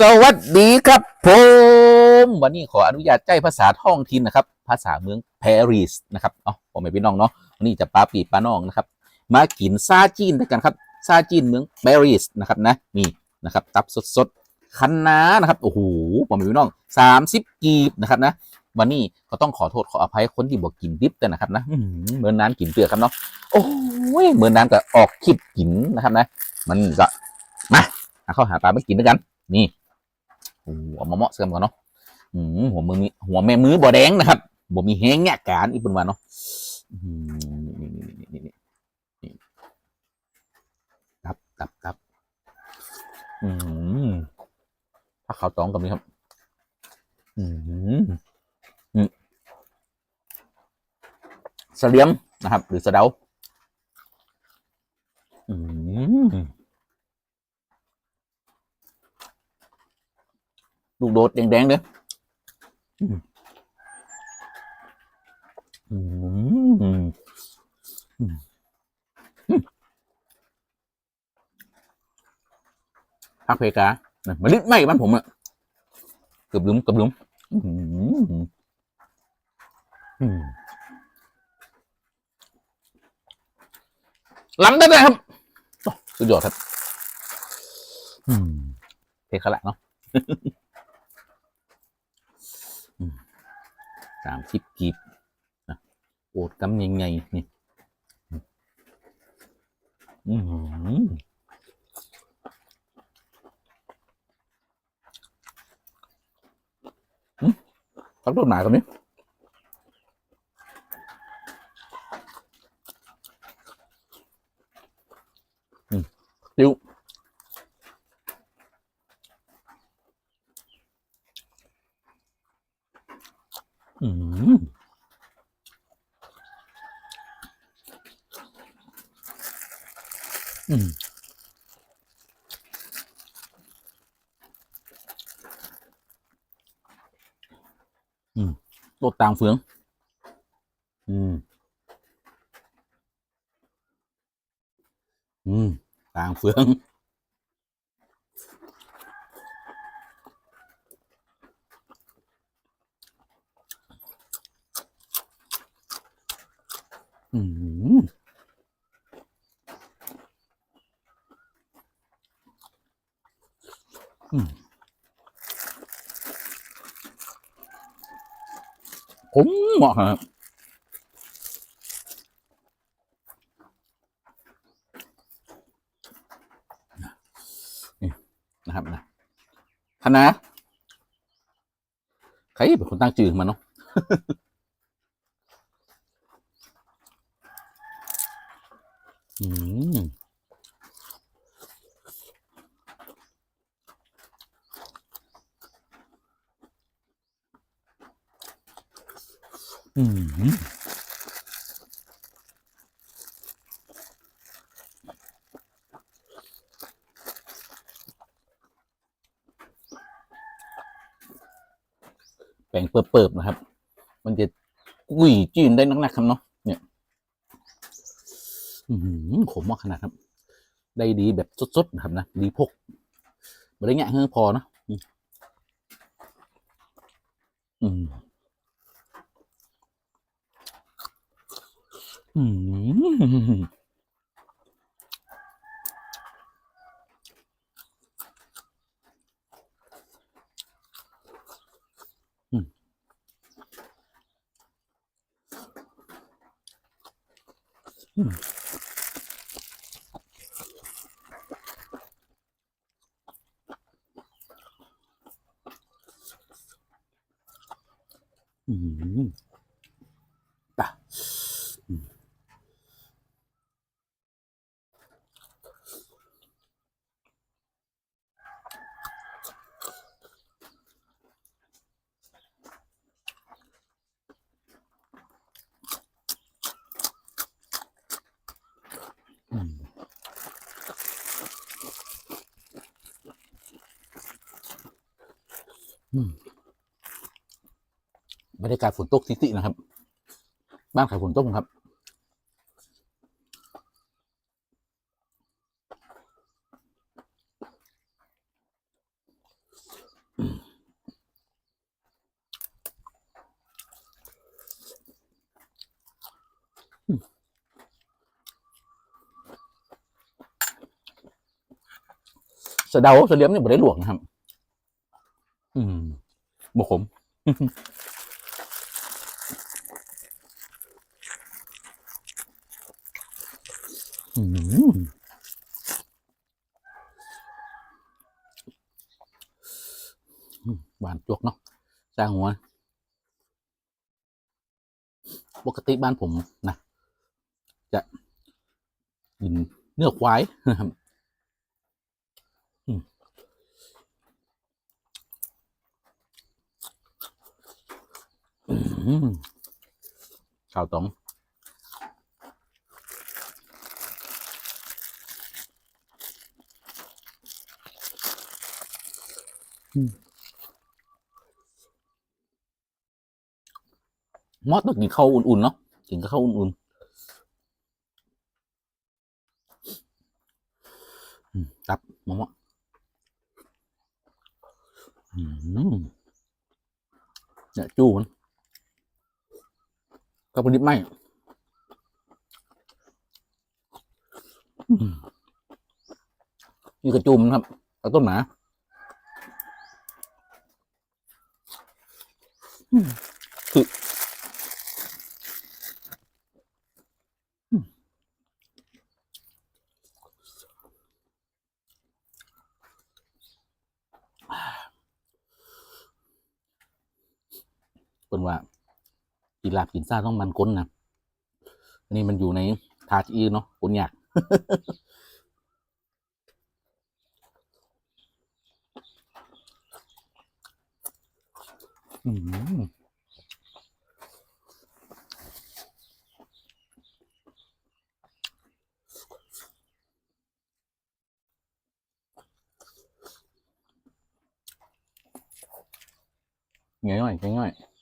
สวัสดีครับผมวันนี้ขออนุญาตใจภาษาท้องถิ่นนะครับ ภาษาเมืองปารีสนะครับเนาะผมไม่พี่น้องเนาะวันนี้จะปาปีปาน้องนะครับ มากินซาจีนด้วยกันครับซาจีนเมืองปารีสนะครับนะนี่นะครับ ตับสดๆคันน้านะครับโอ้โหผมไม่พี่น้องสามสิบกีบนะครับนะ วันนี้ก็ต้องขอโทษขออภัยคนที่บอกกินดิบแต่นะครับนะเหมือนน้ำกินเปลือกครับเนาะโอ้ยเหมือนน้ำก็ออกคลิปกินนะครับนะ มันก็มาหาข้าวหาปลาไม่กินด้วยกัน นี่ หเอามาเหมาะเสริมกันเนาะหัวมือมีหัวแม่มือบ่แดงนะครับบ่มีแห้งแงะการอีกเป็นวันเนาะนี่นี่นี่นี่นี่นี่ตับตับตับอืมถ้าเขาวตองกับนี้ครับอืมอืมเสลียมนะครับ หรือสะเดาอืม ลูกโดดแดงๆเลยอืมอืมอืมอืมพักเพกามันลิดไหมบ้านผมอะเกือบลืมเกือบลืมอืมอืมล้ำได้เลยครับสุดยอดครับเพคละเนาะ สามสิบกีบนะโอดกำยังไงนี่อือหืออืมตักต้นหมาตรงนี้อื มจิ้วอืมอืมอืมรถต่างเฟือง อืม อืม ต่างเฟือง อืม อืม ผมเหมาะครับนี่นะครับนะคณะใครเป็นคนตั้งชื่อมันเนาะ อืม อืมแป้งเปิบๆนะครับ มันจะกุ้ยจีนได้นักๆครับเนาะเนี่ย อืมขมมากขนาดครับ ได้ดีแบบสดๆนะครับนะดีพกไม่ได้แงะเฮือพอเนะอืม อืม อืม อืม อืม อืมป่ะอืมอืมอืม บรรยากาศฝนตกติๆนะครับ บ้านขายฝนตกครับอสะเดาสะเลียมเนี่ยบ่ได้หลวกนะครับ อืม บกขมหวานจวกเนาะสร้างหัว ปกติบ้านผมนะ จะกินเนื้อควายนะครับ อืมอืม ข้าวตองมอสต้องกินข้าวอุ่นๆเนาะกินข้าวอุ่นๆอืมครับมะม่วงอืมเนี่ยจู้มัน กับพอดิบไหมอืมนี่กระจูมนครับกับต้นหมาอืมคือเป็นว่า กินลาบกินซ่าต้องมันก้นนะอันนี้มันอยู่ในทาจีเนาะก้นยากอืมง่ายๆง่ายๆ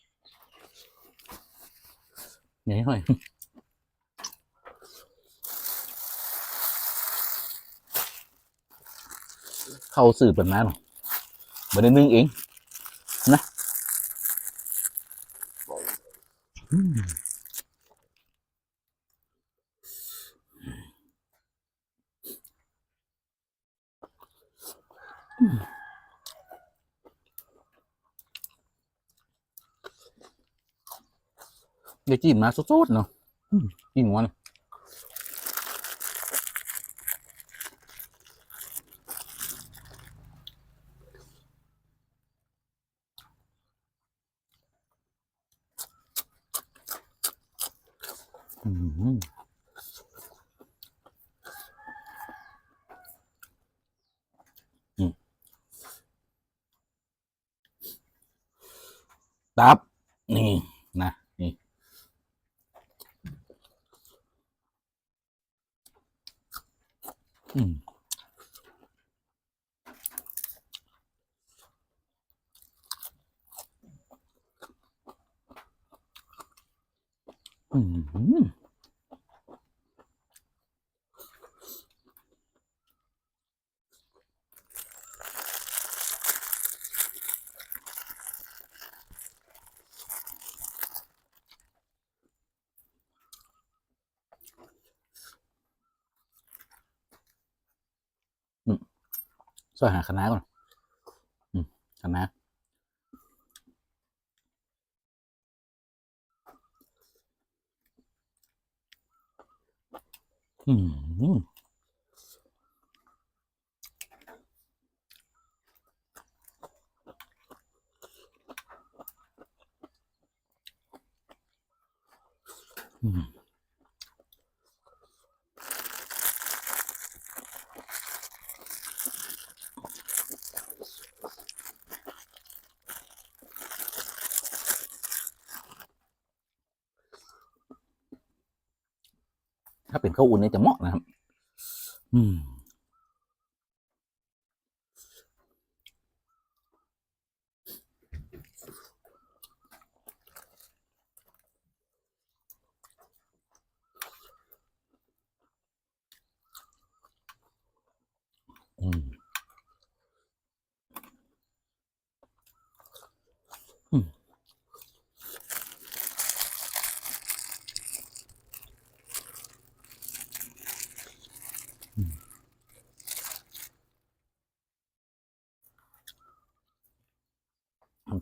ง่อยๆเข้าสื่อเป็นมาหรอบ่ได้นึ่งเองนะ ได้กินมาสดๆเนาะอืมกินหัวนะอืมอืมตับ นี่ นะ นี่ อืม อืม ช่วยหาคณะก่อนคณะอืม ถ้าเป็นข้าวอุ่นนี่จะเหมาะนะครับ อืมอืม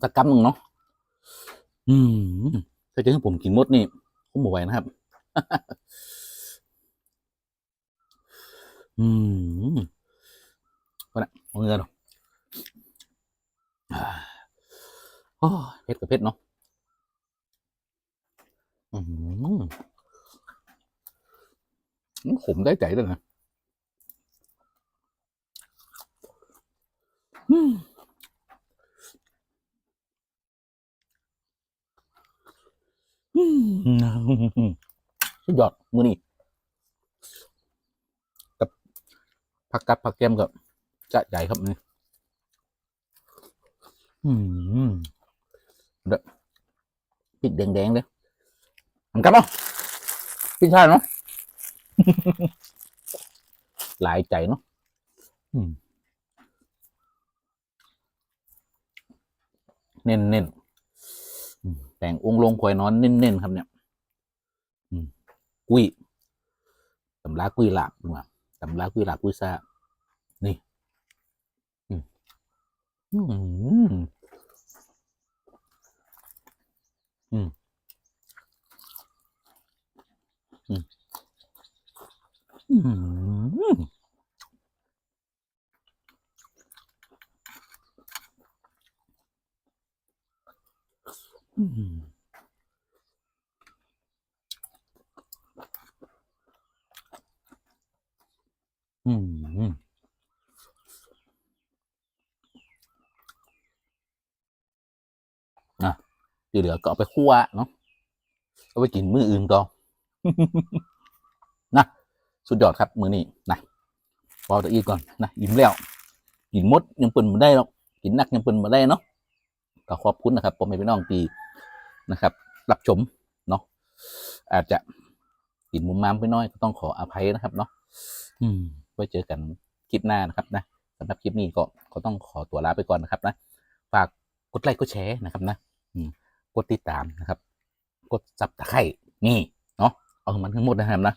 สักกำหนึ่งเนาะอืมถ้าจะให้ผมกินมดนี่ผมบอกไหวนะครับ อืมก็นะเอาเงินหรอกอ่าโอ้เผ็ดกับเผ็ดเนาะอืมมันขมได้ใจเลยนะอืมอืม สุดยอดมือนี่กับผักกัดผักแกมกับจะใหญ่ครับนี่อืมเด้อพริกแดงๆเด้อทำกับเนาะพี่ชายเนาะหลายใจเนาะอืมเน้นเน้นๆอืม แต่งองค์ลงควายนอนเน้นๆครับเนี่ยกุ้ยตำลากุ้ยหลาบดีกว่าตำลากุ้ยหลาบกุ้ยซ่านี่ อืมอืมอืมอืมอืมอืม อืมนะที่เหลือก็เอาไปคั่วเนาะเอาไปกินมื้ออื่นต่อนะสุดยอดครับ มื้อนี้นะพอตัวอีกก่อนนะอิ่มแล้วกินมดยังเปิ่นมาได้หรอกกินนักยังเปิ่นมาได้เนาะก็ขอบคุณนะครับผมให้พี่น้องตีนะครับ รับชมเนาะอาจจะกินมุมมามไปน้อยก็ต้องขออภัยนะครับเนาะอืม ไว้เจอกันคลิปหน้านะครับนะสำหรับคลิปนี้ก็ก็ต้องขอตัวลาไปก่อนนะครับนะฝากกดไลค์กดแชร์นะครับนะกดติดตามนะครับ กดซับตะไคร่นี่เนาะเอามันทั้งหมดนะครับนะ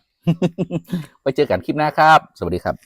ไว้เจอกันคลิปหน้าครับ สวัสดีครับ